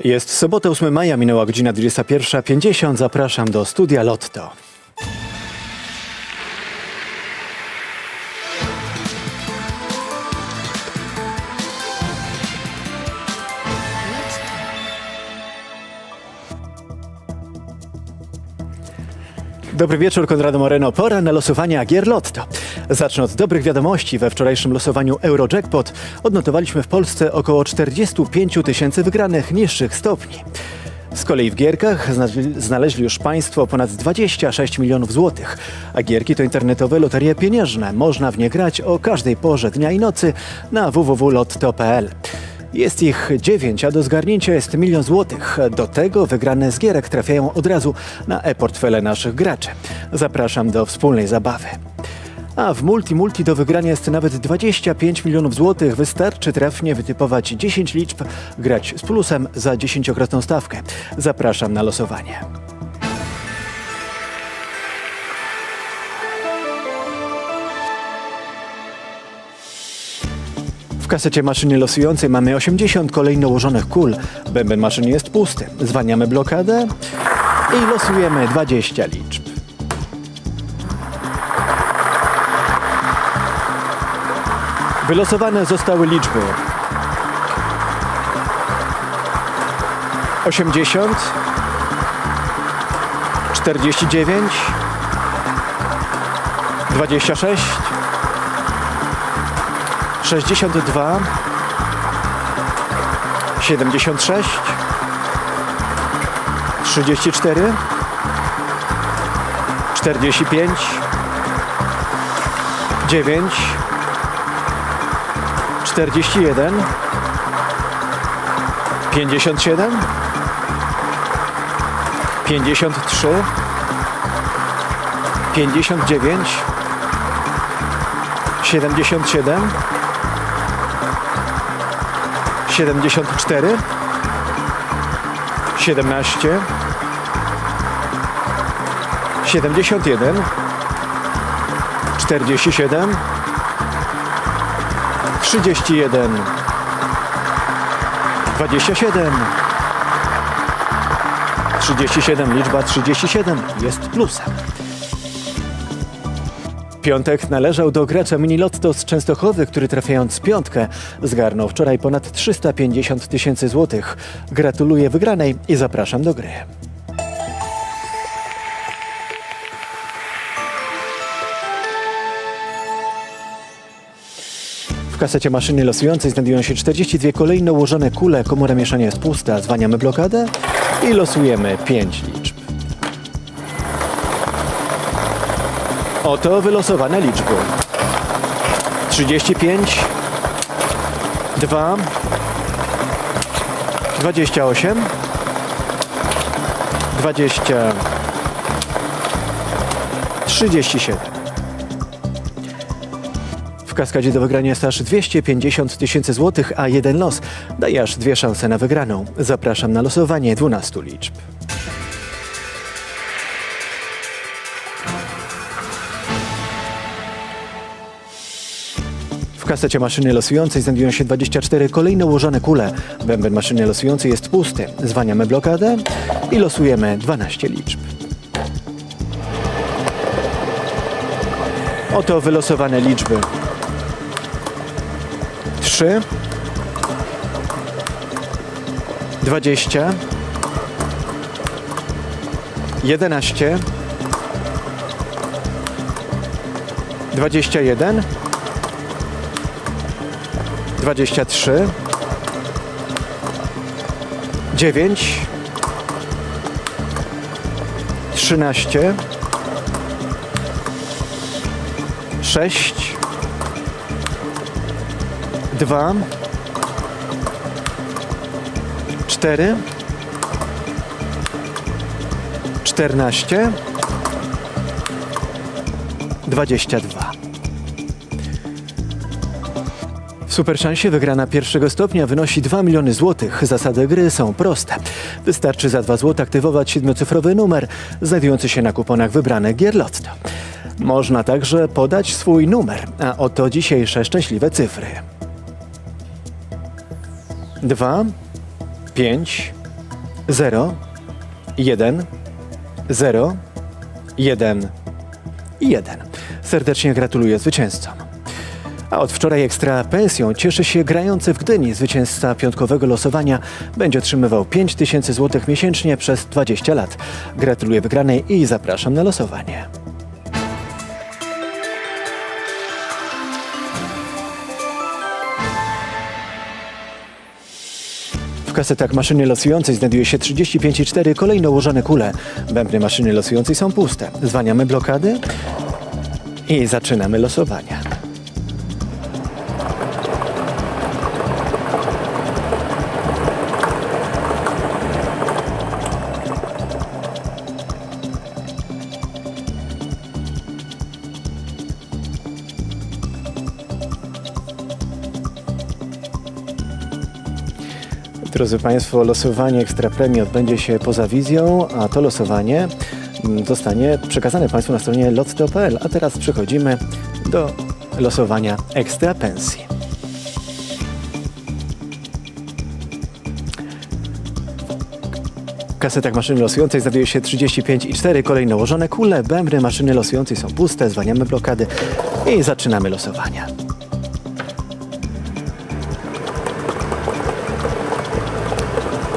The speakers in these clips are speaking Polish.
Jest sobota 8 maja, minęła godzina 21.50. Zapraszam do studia Lotto. Dobry wieczór, Konrado Moreno. Pora na losowanie gier Lotto. Zacznę od dobrych wiadomości. We wczorajszym losowaniu Eurojackpot odnotowaliśmy w Polsce około 45 tysięcy wygranych niższych stopni. Z kolei w gierkach znaleźli już Państwo ponad 26 milionów złotych, a gierki to internetowe loterie pieniężne. Można w nie grać o każdej porze dnia i nocy na www.lotto.pl. Jest ich dziewięć, a do zgarnięcia jest milion złotych. Do tego wygrane z gierek trafiają od razu na e-portfele naszych graczy. Zapraszam do wspólnej zabawy. A w Multi Multi do wygrania jest nawet 25 milionów złotych. Wystarczy trafnie wytypować 10 liczb, grać z plusem za 10-krotną stawkę. Zapraszam na losowanie. Kasecie maszyny losującej mamy 80 kolejno ułożonych kul. Bęben maszyny jest pusty. Zwaniamy blokadę i losujemy 20 liczb. Wylosowane zostały liczby 80 49 26 62 76 34 45 9 41 57 53 59 77 74 17 71 47 31 27 37 liczba 37 jest plusem. Piątek należał do gracza mini Lotto z Częstochowy, który trafiając piątkę zgarnął wczoraj ponad 350 tysięcy złotych. Gratuluję wygranej i zapraszam do gry. W kasecie maszyny losującej znajdują się 42 kolejno ułożone kule. Komora mieszania jest pusta. Zwaniamy blokadę i losujemy 5 liczb. Oto wylosowane liczby. 35 2 28 20 37 w kaskadzie do wygrania jest aż 250 tysięcy złotych, a jeden los daje aż dwie szanse na wygraną. Zapraszam na losowanie 12 liczb. Kasecie maszyny losującej znajdują się 24 kolejno ułożone kule. Bęben maszyny losującej jest pusty. Zwaniamy blokadę i losujemy 12 liczb. Oto wylosowane liczby. 3 20 11 21 23 9 13 6 2 4 14 22 Superszansie wygrana pierwszego stopnia wynosi 2 miliony złotych. Zasady gry są proste. Wystarczy za 2 zł aktywować siedmiocyfrowy numer znajdujący się na kuponach wybranych gier Lotto. Można także podać swój numer, a oto dzisiejsze szczęśliwe cyfry. 2, 5, 0, 1, 0, 1 i 1. Serdecznie gratuluję zwycięzcom. A od wczoraj ekstra pensją cieszy się grający w Gdyni. Zwycięzca piątkowego losowania będzie otrzymywał 5 tysięcy złotych miesięcznie przez 20 lat. Gratuluję wygranej i zapraszam na losowanie. W kasetach maszyny losującej znajduje się 35,4 kolejno ułożone kule. Bębny maszyny losującej są puste. Zwaniamy blokady i zaczynamy losowanie. Drodzy Państwo, losowanie Ekstra Premii odbędzie się poza wizją, a to losowanie mm, zostanie przekazane Państwu na stronie lotto.pl. A teraz przechodzimy do losowania Ekstra Pensji. W kasetach maszyny losującej znajduje się 35,4 kolejno ułożone kule. Bębny maszyny losującej są puste, zwaniamy blokady i zaczynamy losowanie.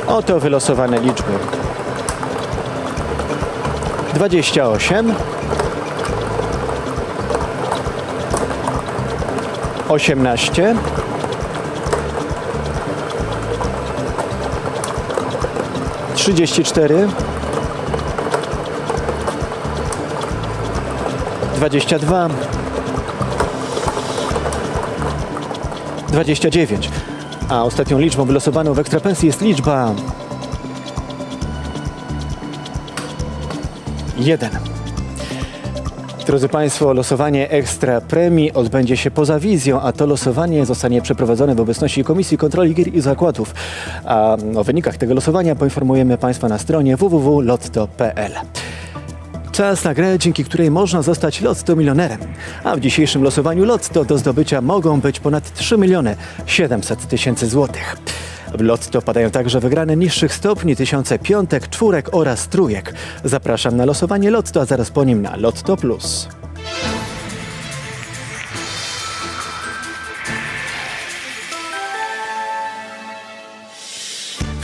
Oto wylosowane liczby. 28 18 34 22 29 a ostatnią liczbą wylosowaną w ekstrapensji jest liczba 1. Drodzy Państwo, losowanie ekstra premii odbędzie się poza wizją, a to losowanie zostanie przeprowadzone w obecności Komisji Kontroli Gier i Zakładów. A o wynikach tego losowania poinformujemy Państwa na stronie www.lotto.pl. Czas na grę, dzięki której można zostać Lotto milionerem. A w dzisiejszym losowaniu Lotto do zdobycia mogą być ponad 3 miliony 700 tysięcy złotych. W Lotto padają także wygrane niższych stopni, tysiące piątek, czwórek oraz trójek. Zapraszam na losowanie Lotto, a zaraz po nim na Lotto Plus.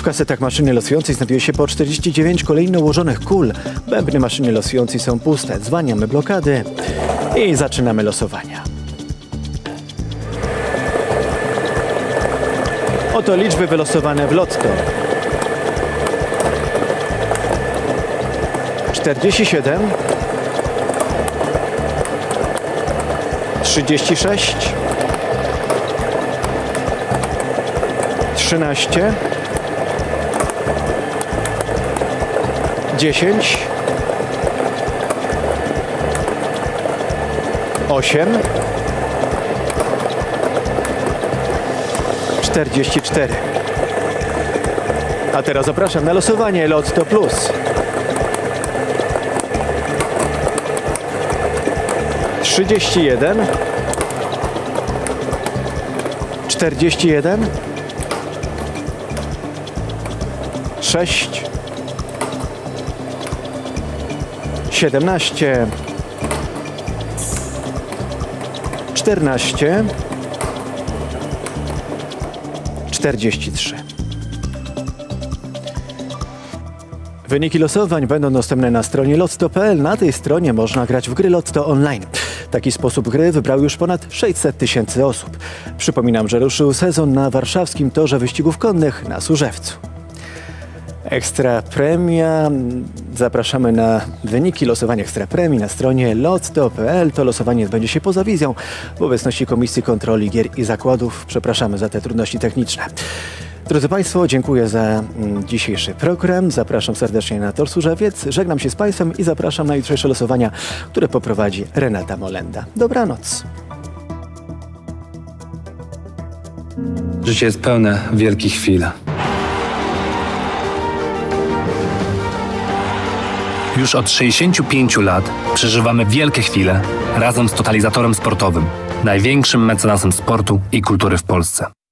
W kasetach maszyny losującej znajduje się po 49 kolejno ułożonych kul. Bębny maszyny losującej są puste. Zwaniamy blokady i zaczynamy losowania. Oto liczby wylosowane w lotto. 47 36 13 10 8 44 A teraz zapraszam na losowanie Lotto Plus. 31 41 6 siedemnaście, czternaście, czterdzieści trzy. Wyniki losowań będą dostępne na stronie lotto.pl. Na tej stronie można grać w gry Lotto online. Taki sposób gry wybrał już ponad 600 tysięcy osób. Przypominam, że ruszył sezon na warszawskim torze wyścigów konnych na Służewcu. Ekstra premia. Zapraszamy na wyniki losowania ekstra premii na stronie lotto.pl. To losowanie odbędzie się poza wizją w obecności Komisji Kontroli Gier i Zakładów. Przepraszamy za te trudności techniczne. Drodzy Państwo, dziękuję za mm, dzisiejszy program. Zapraszam serdecznie na Tor Służewiec. Żegnam się z Państwem i zapraszam na jutrzejsze losowania, które poprowadzi Renata Molenda. Dobranoc. Życie jest pełne wielkich chwil. Już od 65 lat przeżywamy wielkie chwile razem z totalizatorem sportowym, największym mecenasem sportu i kultury w Polsce.